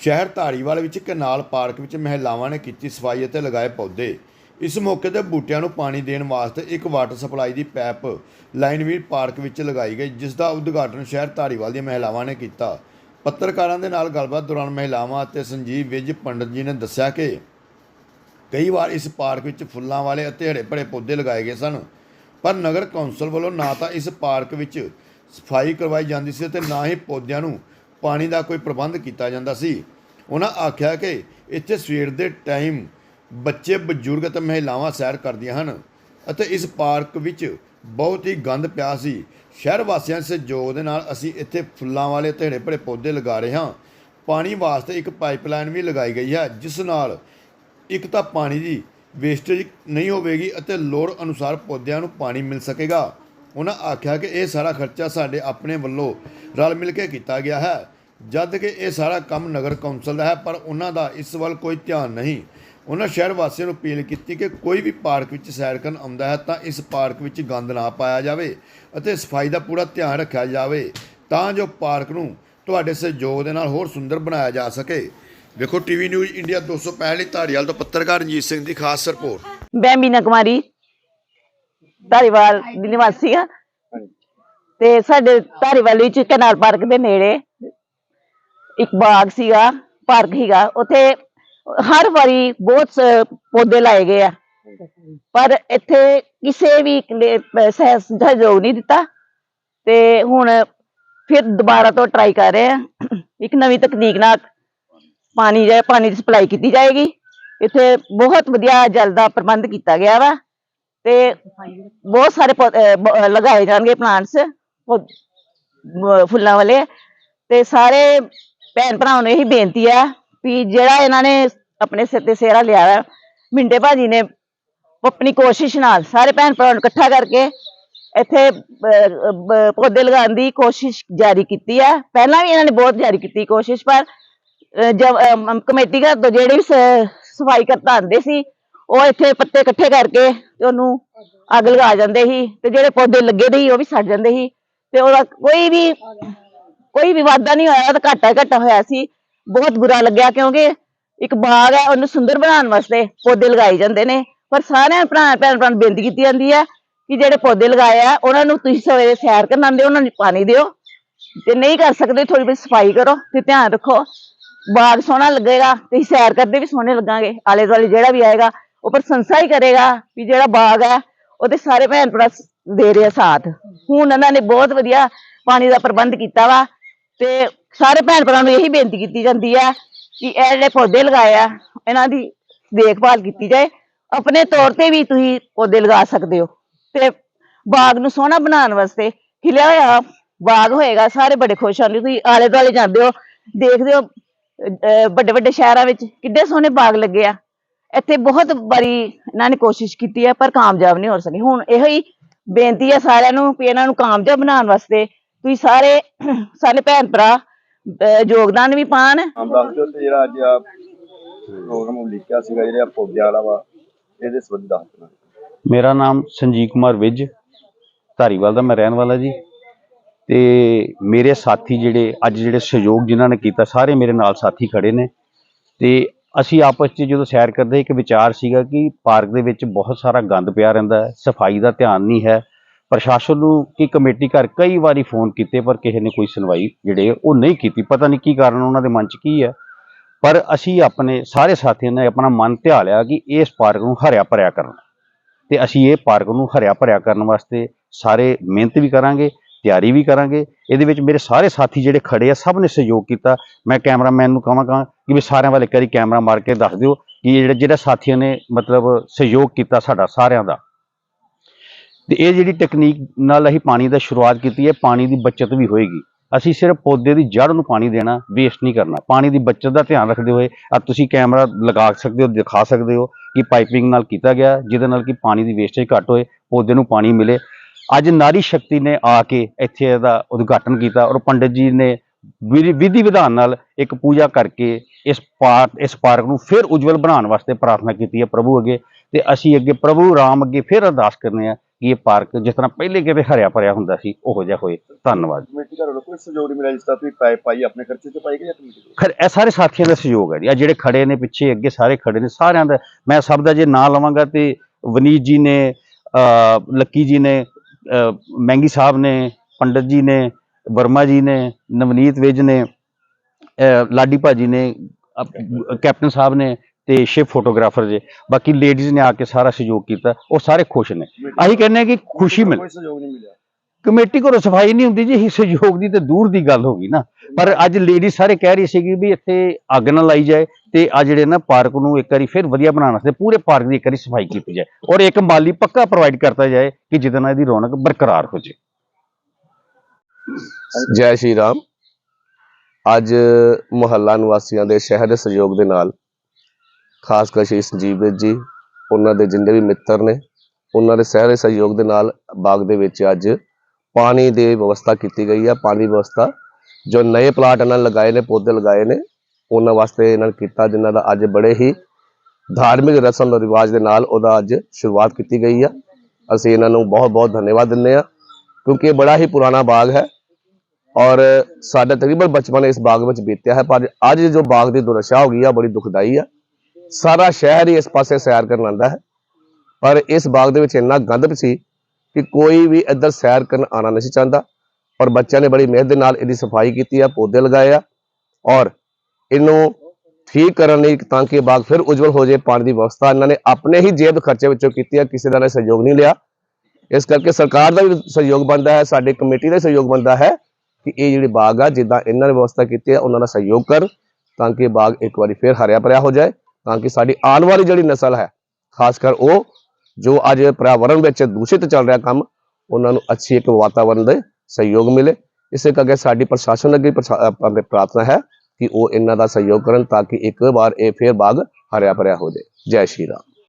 ਸ਼ਹਿਰ ਧਾਰੀਵਾਲ ਵਿੱਚ ਕਨਾਲ ਪਾਰਕ ਵਿੱਚ ਮਹਿਲਾਵਾਂ ਨੇ ਕੀਤੀ ਸਫ਼ਾਈ ਅਤੇ ਲਗਾਏ ਪੌਦੇ। ਇਸ ਮੌਕੇ ਤੇ ਬੂਟਿਆਂ ਨੂੰ ਪਾਣੀ ਦੇਣ ਵਾਸਤੇ ਇੱਕ ਵਾਟਰ ਸਪਲਾਈ ਦੀ ਪੈਪ ਲਾਈਨਵੀ ਪਾਰਕ ਵਿੱਚ ਲਗਾਈ ਗਈ, ਜਿਸ ਦਾ ਉਦਘਾਟਨ ਸ਼ਹਿਰ ਧਾਰੀਵਾਲ ਦੀਆਂ ਮਹਿਲਾਵਾਂ ਨੇ ਕੀਤਾ। ਪੱਤਰਕਾਰਾਂ ਦੇ ਨਾਲ ਗੱਲਬਾਤ ਦੌਰਾਨ ਮਹਿਲਾਵਾਂ ਅਤੇ ਸੰਜੀਵ ਵਿਜ ਪੰਡਤ ਜੀ ਨੇ ਦੱਸਿਆ ਕਿ ਕਈ ਵਾਰ ਇਸ ਪਾਰਕ ਵਿੱਚ ਫੁੱਲਾਂ ਵਾਲੇ ਅਤੇ ਹਰੇ ਭਰੇ ਪੌਦੇ ਲਗਾਏ ਗਏ ਸਨ, ਪਰ ਨਗਰ ਕੌਂਸਲ ਵੱਲੋਂ ਨਾ ਤਾਂ ਇਸ ਪਾਰਕ ਵਿੱਚ ਸਫ਼ਾਈ ਕਰਵਾਈ ਜਾਂਦੀ ਸੀ ਤੇ ਨਾ ਹੀ ਪੌਦਿਆਂ ਨੂੰ ਪਾਣੀ ਦਾ ਕੋਈ ਪ੍ਰਬੰਧ ਕੀਤਾ ਜਾਂਦਾ ਸੀ। ਉਹਨਾਂ ਆਖਿਆ ਕਿ ਇੱਥੇ ਸਵੇਰ ਦੇ ਟਾਈਮ ਬੱਚੇ, ਬਜ਼ੁਰਗ ਅਤੇ ਮਹਿਲਾਵਾਂ ਸੈਰ ਕਰਦੀਆਂ ਹਨ ਅਤੇ ਇਸ ਪਾਰਕ ਵਿੱਚ ਬਹੁਤ ਹੀ ਗੰਦ ਪਿਆ ਸੀ। ਸ਼ਹਿਰ ਵਾਸੀਆਂ ਦੇ ਸਹਿਯੋਗ ਦੇ ਨਾਲ ਅਸੀਂ ਇੱਥੇ ਫੁੱਲਾਂ ਵਾਲੇ ਤੇ ਭਰੇ ਪੌਦੇ ਲਗਾ ਰਹੇ ਹਾਂ। ਪਾਣੀ ਵਾਸਤੇ ਇੱਕ ਪਾਈਪਲਾਈਨ ਵੀ ਲਗਾਈ ਗਈ ਹੈ, ਜਿਸ ਨਾਲ ਇੱਕ ਤਾਂ ਪਾਣੀ ਦੀ ਵੇਸਟੇਜ ਨਹੀਂ ਹੋਵੇਗੀ ਅਤੇ ਲੋੜ ਅਨੁਸਾਰ ਪੌਦਿਆਂ ਨੂੰ ਪਾਣੀ ਮਿਲ ਸਕੇਗਾ। ਉਹਨਾਂ ਆਖਿਆ ਕਿ ਇਹ ਸਾਰਾ ਖਰਚਾ ਸਾਡੇ ਆਪਣੇ ਵੱਲੋਂ ਰਲ ਮਿਲ ਕੇ ਕੀਤਾ ਗਿਆ ਹੈ, ਜਦ ਕਿ ਇਹ ਸਾਰਾ ਕੰਮ ਨਗਰ ਕੌਂਸਲ ਦਾ ਹੈ, ਪਰ ਉਹਨਾਂ ਦਾ ਇਸ ਵੱਲ ਕੋਈ ਧਿਆਨ ਨਹੀਂ। ਉਹਨਾਂ ਸ਼ਹਿਰ ਵਾਸੀਆਂ ਨੂੰ ਅਪੀਲ ਕੀਤੀ ਕਿ ਕੋਈ ਵੀ ਪਾਰਕ ਵਿੱਚ ਸੈਰ ਕਰਨ ਆਉਂਦਾ ਹੈ, ਤਾਂ ਇਸ ਪਾਰਕ ਵਿੱਚ ਗੰਦ ਨਾ ਪਾਇਆ ਜਾਵੇ ਅਤੇ ਸਫ਼ਾਈ ਦਾ ਪੂਰਾ ਧਿਆਨ ਰੱਖਿਆ ਜਾਵੇ, ਤਾਂ ਜੋ ਪਾਰਕ ਨੂੰ ਤੁਹਾਡੇ ਸਹਿਯੋਗ ਦੇ ਨਾਲ ਹੋਰ ਸੁੰਦਰ ਬਣਾਇਆ ਜਾ ਸਕੇ। ਵੇਖੋ ਟੀਵੀ ਨਿਊਜ਼ ਇੰਡੀਆ 265 ਲਈ ਧਾਰੀਵਾਲ ਤੋਂ ਪੱਤਰਕਾਰ ਰਣਜੀਤ ਸਿੰਘ ਦੀ ਖਾਸ ਰਿਪੋਰਟ। ਮੈਂ ਮੀਨਾ ਕੁਮਾਰੀ ਧਾਰੀਵਾਲ ਦੀ ਨਿਵਾਸੀ ਆ। ਤੇ ਸਾਡੇ ਧਾਰੀਵਾਲ ਵਿੱਚ ਕਨਾਲ ਪਾਰਕ ਦੇ ਨੇੜੇ ਇੱਕ ਬਾਗ ਸੀਗਾ ਪਾਰਕ ਸੀਗਾ। ਉੱਥੇ ਹਰ ਵਾਰੀ ਬਹੁਤ ਸ- ਪੌਦੇ ਲਾਏ ਗਏ ਆ। ਪਰ ਇੱਥੇ ਕਿਸੇ ਵੀ ਨੇ ਸਹਿ- ਸਹਿਯੋਗ ਨਹੀਂ ਦਿੱਤਾ। ਤੇ ਹੁਣ ਫਿਰ ਦੁਬਾਰਾ ਤੋਂ ਟਰਾਈ ਕਰ ਰਹੇ ਆ। ਇੱਕ ਨਵੀਂ ਤਕਨੀਕ ਨਾਲ ਪਾਣੀ ਜਾਏ ਪਾਣੀ ਦੀ ਸਪਲਾਈ ਕੀਤੀ ਜਾਏਗੀ। ਇੱਥੇ ਬਹੁਤ ਵਧੀਆ ਜਲ ਦਾ ਪ੍ਰਬੰਧ ਕੀਤਾ ਗਿਆ ਵਾ। ਤੇ ਬਹੁਤ ਸਾਰੇ ਪੌ- ਅਹ ਬ- ਲਗਾਏ ਜਾਣਗੇ ਪਲਾਂਟਸ ਫੁੱਲਾਂ ਵਾਲੇ। ਤੇ ਸਾਰੇ ਭੈਣ ਭਰਾਵਾਂ ਨੂੰ ਇਹੀ ਬੇਨਤੀ ਹੈ ਵੀ ਜਿਹੜਾ ਇਹਨਾਂ ਨੇ ਆਪਣੇ ਸਿਰ ਤੇ ਸਿਹਰਾ ਲਿਆ ਵਾ ਮਿੰਡੇ ਭਾਜੀ ਨੇ ਆਪਣੀ ਕੋਸ਼ਿਸ਼ ਨਾਲ ਸਾਰੇ ਭੈਣ ਭਰਾਵਾਂ ਨੂੰ ਇਕੱਠਾ ਕਰਕੇ ਇੱਥੇ ਅਹ, ਬ- ਪੌਦੇ ਲਗਾਉਣ ਦੀ ਕੋਸ਼ਿਸ਼ ਜਾਰੀ ਕੀਤੀ ਹੈ ਪਹਿਲਾਂ ਵੀ ਇਹਨਾਂ ਨੇ ਬਹੁਤ ਜਾਰੀ ਕੀਤੀ ਕੋਸ਼ਿਸ਼ ਪਰ ਅਹ ਜਬ ਅਮ, ਕਮੇਟੀ ਘਰ ਤੋਂ ਜਿਹੜੇ ਵੀ ਸ- ਸਫ਼ਾਈ ਕਰਤਾ ਆਉਂਦੇ ਸੀ ਉਹ ਇੱਥੇ ਪੱਤੇ ਇਕੱਠੇ ਕਰਕੇ ਤੇ ਉਹਨੂੰ ਅੱਗ ਲਗਾ ਜਾਂਦੇ ਸੀ ਤੇ ਜਿਹੜੇ ਪੌਦੇ ਲੱਗੇ ਦੇ ਸੀ ਉਹ ਵੀ ਸੜ ਜਾਂਦੇ ਸੀ ਤੇ ਉਹਦਾ ਕੋਈ ਵੀ ਕੋਈ ਵੀ ਵਾਧਾ ਨਹੀਂ ਹੋਇਆ, ਤਾਂ ਘਾਟਾ ਹੀ ਘਾਟਾ ਹੋਇਆ ਸੀ। ਬਹੁਤ ਬੁਰਾ ਲੱਗਿਆ ਕਿਉਂਕਿ ਇੱਕ ਬਾਗ ਹੈ, ਉਹਨੂੰ ਸੁੰਦਰ ਬਣਾਉਣ ਵਾਸਤੇ ਪੌਦੇ ਲਗਾਏ ਜਾਂਦੇ ਨੇ। ਪਰ ਸਾਰਿਆਂ ਭਰਾ ਭੈਣ ਭਰਾ ਨੂੰ ਬੇਨਤੀ ਕੀਤੀ ਜਾਂਦੀ ਹੈ ਕਿ ਜਿਹੜੇ ਪੌਦੇ ਲਗਾਏ ਆ, ਉਹਨਾਂ ਨੂੰ ਤੁਸੀਂ ਸਵੇਰੇ ਸੈਰ ਕਰਨ ਆਉਂਦੇ ਹੋ, ਉਹਨਾਂ ਨੂੰ ਪਾਣੀ ਦਿਓ। ਤੇ ਨਹੀਂ ਕਰ ਸਕਦੇ ਥੋੜੀ ਬਹੁਤ ਸਫ਼ਾਈ ਕਰੋ ਤੇ ਧਿਆਨ ਰੱਖੋ। ਬਾਗ ਸੋਹਣਾ ਲੱਗੇਗਾ ਤੇ ਸੈਰ ਕਰਦੇ ਵੀ ਸੋਹਣੇ ਲੱਗਾਂਗੇ। ਆਲੇ ਦੁਆਲੇ ਜਿਹੜਾ ਵੀ ਆਏਗਾ ਉਹ ਪ੍ਰਸ਼ੰਸਾ ਹੀ ਕਰੇਗਾ ਵੀ ਜਿਹੜਾ ਬਾਗ ਹੈ, ਉਹਦੇ ਸਾਰੇ ਭੈਣ ਭਰਾ ਦੇ ਰਿਹਾ ਸਾਥ। ਹੁਣ ਇਹਨਾਂ ਨੇ ਬਹੁਤ ਵਧੀਆ ਪਾਣੀ ਦਾ ਪ੍ਰਬੰਧ ਕੀਤਾ ਵਾ ਤੇ ਸਾਰੇ ਭੈਣ ਭਰਾ ਨੂੰ ਇਹੀ ਬੇਨਤੀ ਕੀਤੀ ਜਾਂਦੀ ਹੈ ਕਿ ਇਹ ਜਿਹੜੇ ਪੌਦੇ ਲਗਾਏ ਆ, ਇਹਨਾਂ ਦੀ ਦੇਖਭਾਲ ਕੀਤੀ ਜਾਏ। ਆਪਣੇ ਤੌਰ ਤੇ ਵੀ ਤੁਸੀਂ ਪੌਦੇ ਲਗਾ ਸਕਦੇ ਹੋ। ਤੇ ਬਾਗ ਨੂੰ ਸੋਹਣਾ ਬਣਾਉਣ ਵਾਸਤੇ ਖਿਲਿਆ ਹੋਇਆ ਬਾਗ ਹੋਏਗਾ, ਸਾਰੇ ਬੜੇ ਖੁਸ਼ ਹੋਣਗੇ। ਤੁਸੀਂ ਆਲੇ ਦੁਆਲੇ ਜਾਂਦੇ ਹੋ, ਦੇਖਦੇ ਹੋ ਵੱਡੇ ਵੱਡੇ ਸ਼ਹਿਰਾਂ ਵਿੱਚ ਕਿੱਡੇ ਸੋਹਣੇ ਬਾਗ ਲੱਗੇ ਆ। ਇੱਥੇ ਬਹੁਤ ਵਾਰੀ ਇਹਨਾਂ ਨੇ ਕੋਸ਼ਿਸ਼ ਕੀਤੀ ਹੈ ਪਰ ਕਾਮਯਾਬ ਨਹੀਂ ਹੋ ਸਕੇ। ਹੁਣ ਇਹੋ ਹੀ ਬੇਨਤੀ ਹੈ ਸਾਰਿਆਂ ਨੂੰ ਵੀ ਇਹਨਾਂ ਨੂੰ ਕਾਮਯਾਬ ਬਣਾਉਣ ਵਾਸਤੇ ਤੁਸੀਂ ਸਾਰੇ ਸਾਰੇ ਭੈਣ ਭਰਾ ਯੋਗਦਾਨ ਵੀ ਪਾਣ। ਹਾਂ ਦੱਸ ਦਿਓ ਤੇ ਜਿਹੜਾ ਅੱਜ ਆ ਪ੍ਰੋਗਰਾਮ ਲਿਖਿਆ ਸੀਗਾ ਜਿਹੜਾ ਪੌਦਿਆਂ ਵਾਲਾ ਵਾ ਇਹਦੇ ਸੰਬੰਧ ਦੱਸ ਦਿਓ। ਮੇਰਾ ਨਾਮ ਸੰਜੀਵ ਕੁਮਾਰ ਵਿਜ ਧਾਰੀਵਾਲ ਦਾ ਮੈਂ ਰਹਿਣ ਵਾਲਾ ਜੀ। ਤੇ ਮੇਰੇ ਸਾਥੀ ਜਿਹੜੇ ਅੱਜ ਜਿਹੜੇ ਸਹਿਯੋਗ ਜਿਨ੍ਹਾਂ ਨੇ ਕੀਤਾ ਸਾਰੇ ਮੇਰੇ ਨਾਲ ਸਾਥੀ ਖੜੇ ਨੇ। ਤੇ ਅਸੀਂ ਆਪਸ 'ਚ ਜਦੋਂ ਸੈਰ ਕਰਦੇ ਇੱਕ ਵਿਚਾਰ ਸੀਗਾ ਕਿ ਪਾਰਕ ਦੇ ਵਿੱਚ ਬਹੁਤ ਸਾਰਾ ਗੰਦ ਪਿਆ ਰਹਿੰਦਾ ਹੈ, ਸਫ਼ਾਈ ਦਾ ਧਿਆਨ ਨਹੀਂ ਹੈ। ਪ੍ਰਸ਼ਾਸਨ ਨੂੰ ਕਿ ਕਮੇਟੀ ਘਰ ਕਈ ਵਾਰੀ ਫੋਨ ਕੀਤੇ ਪਰ ਕਿਸੇ ਨੇ ਕੋਈ ਸੁਣਵਾਈ ਜਿਹੜੇ ਉਹ ਨਹੀਂ ਕੀਤੀ। ਪਤਾ ਨਹੀਂ ਕੀ ਕਾਰਨ ਉਹਨਾਂ ਦੇ ਮਨ 'ਚ ਕੀ ਹੈ। ਪਰ ਅਸੀਂ ਆਪਣੇ ਸਾਰੇ ਸਾਥੀਆਂ ਨੇ ਆਪਣਾ ਮਨ ਧਿਆ ਲਿਆ ਕਿ ਇਸ ਪਾਰਕ ਨੂੰ ਹਰਿਆ ਭਰਿਆ ਕਰਨਾ। ਤੇ ਅਸੀਂ ਇਹ ਪਾਰਕ ਨੂੰ ਹਰਿਆ ਭਰਿਆ ਕਰਨ ਵਾਸਤੇ ਸਾਰੇ ਮਿਹਨਤ ਵੀ ਕਰਾਂਗੇ। ਤਿਆਰੀ ਵੀ ਕਰਾਂਗੇ। ਇਹਦੇ ਵਿੱਚ ਮੇਰੇ ਸਾਰੇ ਸਾਥੀ ਜਿਹੜੇ ਖੜੇ ਆ, ਸਭ ਨੇ ਸਹਿਯੋਗ ਕੀਤਾ। ਮੈਂ ਕੈਮਰਾਮੈਨ ਨੂੰ ਕਹਾਂਗਾ ਕਿ ਵੀ ਸਾਰਿਆਂ ਵੱਲ ਇੱਕ ਵਾਰੀ ਕੈਮਰਾ ਮਾਰ ਕੇ ਦੱਸ ਦਿਓ ਕਿ ਇਹ ਜਿਹੜੇ ਜਿਹੜਾ ਸਾਥੀਆਂ ਨੇ ਮਤਲਬ ਸਹਿਯੋਗ ਕੀਤਾ ਸਾਡਾ ਸਾਰਿਆਂ ਦਾ। ਤੇ ਇਹ ਜਿਹੜੀ ਟੈਕਨੀਕ ਨਾਲ ਅਸੀਂ ਪਾਣੀ ਦਾ ਸ਼ੁਰੂਆਤ ਕੀਤੀ ਹੈ, ਪਾਣੀ ਦੀ ਬਚਤ ਵੀ ਹੋਏਗੀ। ਅਸੀਂ ਸਿਰਫ ਪੌਦੇ ਦੀ ਜੜ ਨੂੰ ਪਾਣੀ ਦੇਣਾ ਵੇਸਟ ਨਹੀਂ ਕਰਨਾ। ਪਾਣੀ ਦੀ ਬਚਤ ਦਾ ਧਿਆਨ ਰੱਖਦੇ ਹੋਏ ਆ ਤੁਸੀਂ ਕੈਮਰਾ ਲਗਾ ਸਕਦੇ ਹੋ, ਦਿਖਾ ਸਕਦੇ ਹੋ ਕਿ ਪਾਈਪਿੰਗ ਨਾਲ ਕੀਤਾ ਗਿਆ, ਜਿਹਦੇ ਨਾਲ ਕਿ ਪਾਣੀ ਦੀ ਵੇਸਟੇਜ ਘੱਟ ਹੋਏ, ਪੌਦੇ ਨੂੰ ਪਾਣੀ ਮਿਲੇ। ਅੱਜ ਨਾਰੀ ਸ਼ਕਤੀ ਨੇ ਆ ਕੇ ਇੱਥੇ ਇਹਦਾ ਉਦਘਾਟਨ ਕੀਤਾ ਔਰ ਪੰਡਿਤ ਜੀ ਨੇ ਵਿਧੀ ਵਿਧੀ ਵਿਧਾਨ ਨਾਲ ਇੱਕ ਪੂਜਾ ਕਰਕੇ ਇਸ ਪਾਰਕ ਇਸ ਪਾਰਕ ਨੂੰ ਫਿਰ ਉਜਵਲ ਬਣਾਉਣ ਵਾਸਤੇ ਪ੍ਰਾਰਥਨਾ ਕੀਤੀ ਹੈ ਪ੍ਰਭੂ ਅੱਗੇ ਤੇ ਅਸੀਂ ਅੱਗੇ ਪ੍ਰਭੂ ਰਾਮ ਅੱਗੇ ਫਿਰ ਅਰਦਾਸ ਕਰਨੇ ਆ ਕਿ ਇਹ ਪਾਰਕ ਜਿਸ ਤਰ੍ਹਾਂ ਪਹਿਲੇ ਕਿਤੇ ਹਰਿਆ ਭਰਿਆ ਹੁੰਦਾ ਸੀ ਉਹੋ ਜਿਹਾ ਹੋਏ। ਧੰਨਵਾਦ ਕਮੇਟੀ ਘਰ ਵੱਲੋਂ ਕੋਈ ਸਹਿਯੋਗ ਨਹੀਂ ਮਿਲਿਆ ਜਿਸ ਤਰ੍ਹਾਂ ਤੁਸੀਂ ਪਾਈਪ ਪਾਈ ਆਪਣੇ ਖਰਚੇ ਤੇ ਪਾਈ ਗਈ ਜਾਂ ਕਮੇਟੀ ਵੱਲੋਂ? ਖੈਰ ਇਹ ਸਾਰੇ ਸਾਥੀਆਂ ਦਾ ਸਹਿਯੋਗ ਹੈ ਜੀ। ਆ ਜਿਹੜੇ ਖੜੇ ਨੇ ਪਿੱਛੇ ਅੱਗੇ ਸਾਰੇ ਖੜੇ ਨੇ ਸਾਰਿਆਂ ਦਾ ਮੈਂ ਸਭ ਦਾ ਜੇ ਨਾਂ ਲਵਾਂਗਾ ਤੇ ਵਨੀਤ ਜੀ ਨੇ ਲੱਕੀ ਜੀ ਨੇ ਮਹਿੰਗੀ ਸਾਹਿਬ ਨੇ ਪੰਡਤ ਜੀ ਨੇ ਵਰਮਾ ਜੀ ਨੇ ਨਵਨੀਤ ਵਿਜ ਨੇ ਲਾਡੀ ਭਾਜੀ ਨੇ ਕੈਪਟਨ ਸਾਹਿਬ ਨੇ ਤੇ ਸ਼ਿਵ ਫੋਟੋਗ੍ਰਾਫਰ ਜੀ। ਬਾਕੀ ਲੇਡੀਜ਼ ਨੇ ਆ ਕੇ ਸਾਰਾ ਸਹਿਯੋਗ ਕੀਤਾ। ਉਹ ਸਾਰੇ ਖੁਸ਼ ਨੇ। ਅਸੀਂ ਕਹਿੰਦੇ ਕਿ ਖੁਸ਼ੀ ਮਿਲ ਕਮੇਟੀ ਕੋਲੋਂ ਸਫ਼ਾਈ ਨਹੀਂ ਹੁੰਦੀ ਜੀ ਇਹ ਸਹਿਯੋਗ ਦੀ ਤੇ ਦੂਰ ਦੀ ਗੱਲ ਹੋ ਗਈ ਨਾ। ਪਰ ਅੱਜ ਲੇਡੀ ਸਾਰੇ ਕਹਿ ਰਹੀ ਸੀਗੀ ਵੀ ਇੱਥੇ ਅੱਗ ਨਾ ਲਾਈ ਜਾਏ ਤੇ ਆ ਜਿਹੜੇ ਨਾ ਪਾਰਕ ਨੂੰ ਇੱਕ ਵਾਰੀ ਫਿਰ ਵਧੀਆ ਬਣਾਉਣ ਵਾਸਤੇ ਪੂਰੇ ਪਾਰਕ ਦੀ ਇੱਕ ਵਾਰੀ ਸਫ਼ਾਈ ਕੀਤੀ ਜਾਏ ਔਰ ਇੱਕ ਮਾਲੀ ਪੱਕਾ ਪ੍ਰੋਵਾਈਡ ਕਰਤਾ ਜਾਏ ਕਿ ਜਿਹਦੇ ਨਾਲ ਇਹਦੀ ਰੌਣਕ ਬਰਕਰਾਰ ਹੋ ਜਾਏ ਜੈ ਸ਼੍ਰੀ ਰਾਮ। ਅੱਜ ਮੁਹੱਲਾ ਨਿਵਾਸੀਆਂ ਦੇ ਸ਼ਹਿਰ ਦੇ ਸਹਿਯੋਗ ਦੇ ਨਾਲ ਖਾਸ ਕਰ ਸ਼੍ਰੀ ਸੰਜੀਵ ਜੀ, ਉਹਨਾਂ ਦੇ ਜਿੰਨੇ ਵੀ ਮਿੱਤਰ ਨੇ, ਉਹਨਾਂ ਦੇ ਸਹਿਰੇ ਸਹਿਯੋਗ ਦੇ ਨਾਲ ਬਾਗ ਦੇ ਵਿੱਚ ਅੱਜ ਪਾਣੀ ਦੀ ਵਿਵਸਥਾ ਕੀਤੀ ਗਈ ਹੈ, ਪਾਣੀ ਦੀ ਵਿਵਸਥਾ। ਜੋ ਨਵੇਂ ਪਲਾਟ ਇਹਨਾਂ ਨੇ ਲਗਾਏ ਨੇ, ਪੌਦੇ ਲਗਾਏ ਨੇ, ਉਹਨਾਂ ਵਾਸਤੇ ਇਹਨਾਂ ਨੇ ਕੀਤਾ, ਜਿਨ੍ਹਾਂ ਦਾ ਅੱਜ ਬੜੇ ਹੀ ਧਾਰਮਿਕ ਰਸਮ ਰਿਵਾਜ ਦੇ ਨਾਲ ਉਹਦਾ ਅੱਜ ਸ਼ੁਰੂਆਤ ਕੀਤੀ ਗਈ ਆ। ਅਸੀਂ ਇਹਨਾਂ ਨੂੰ ਬਹੁਤ ਬਹੁਤ ਧੰਨਵਾਦ ਦਿੰਦੇ ਆ, ਕਿਉਂਕਿ ਇਹ ਬੜਾ ਹੀ ਪੁਰਾਣਾ ਬਾਗ ਹੈ ਔਰ ਸਾਡਾ ਤਕਰੀਬਨ ਬਚਪਨ ਇਸ ਬਾਗ ਵਿੱਚ ਬੀਤਿਆ ਹੈ, ਪਰ ਅੱਜ ਜੋ ਬਾਗ ਦੀ ਦੁਰਦਸ਼ਾ ਹੋ ਗਈ ਆ ਬੜੀ ਦੁਖਦਾਈ ਆ। ਸਾਰਾ ਸ਼ਹਿਰ ਹੀ ਇਸ ਪਾਸੇ ਸੈਰ ਕਰਨ ਆਉਂਦਾ ਹੈ, ਪਰ ਇਸ ਬਾਗ ਦੇ ਵਿੱਚ ਇੰਨਾ ਗੰਦ ਸੀ ਕਿ ਕੋਈ ਵੀ ਇੱਧਰ ਸੈਰ ਕਰਨ ਆਣਾ ਨਹੀਂ ਸੀ ਚਾਹੁੰਦਾ। ਔਰ ਬੱਚਿਆਂ ਨੇ ਬੜੀ ਮਿਹਨਤ ਦੇ ਨਾਲ ਇਹਦੀ ਸਫ਼ਾਈ ਕੀਤੀ ਆ, ਪੌਦੇ ਲਗਾਏ ਆ। ਔਰ ਇਹਨੂੰ ਠੀਕ ਕਰਨ ਲਈ ਤਾਂ ਕਿ ਇਹ ਬਾਗ ਫਿਰ ਉਜਵਲ ਹੋ ਜਾਏ, ਪਾਣੀ ਦੀ ਵਿਵਸਥਾ ਇਹਨਾਂ ਨੇ ਆਪਣੇ ਹੀ ਜੇਬ ਖਰਚੇ ਵਿੱਚੋਂ ਕੀਤੀ ਆ, ਕਿਸੇ ਦਾ ਨੇ ਸਹਿਯੋਗ ਨਹੀਂ ਲਿਆ। ਇਸ ਕਰਕੇ ਸਰਕਾਰ ਦਾ ਵੀ ਸਹਿਯੋਗ ਬਣਦਾ ਹੈ, ਸਾਡੀ ਕਮੇਟੀ ਦਾ ਸਹਿਯੋਗ ਬਣਦਾ ਹੈ ਕਿ ਇਹ ਜਿਹੜੀ ਬਾਗ ਆ, ਜਿੱਦਾਂ ਇਹਨਾਂ ਨੇ ਵਿਵਸਥਾ ਕੀਤੀ ਹੈ ਉਹਨਾਂ ਦਾ ਸਹਿਯੋਗ ਕਰ ਤਾਂ ਕਿ ਇਹ ਬਾਗ ਇੱਕ ਵਾਰੀ ਫਿਰ ਹਰਿਆ ਭਰਿਆ ਹੋ ਜਾਏ, ਤਾਂ ਕਿ ਸਾਡੀ ਆਉਣ ਵਾਲੀ ਜਿਹੜੀ ਨਸਲ ਹੈ, ਖਾਸ ਕਰ ਉਹ ਜੋ ਅੱਜ ਪਰਿਆਵਰਣ ਵਿੱਚ ਦੂਸ਼ਿਤ ਚੱਲ ਰਿਹਾ ਕੰਮ, ਉਹਨਾਂ ਨੂੰ ਅੱਛੀ ਇੱਕ ਵਾਤਾਵਰਣ ਦੇ ਸਹਿਯੋਗ ਮਿਲੇ। ਇਸੇ ਕਰਕੇ ਸਾਡੀ ਪ੍ਰਸ਼ਾਸਨ ਅੱਗੇ ਪ੍ਰਾਰਥਨਾ ਹੈ ਕਿ ਉਹ ਇਹਨਾਂ ਦਾ ਸਹਿਯੋਗ ਕਰਨ ਤਾਂ ਕਿ ਇੱਕ ਵਾਰ ਇਹ ਫਿਰ ਬਾਗ ਹਰਿਆ ਭਰਿਆ ਹੋ ਜਾਏ। ਜੈ ਸ਼੍ਰੀ ਰਾਮ।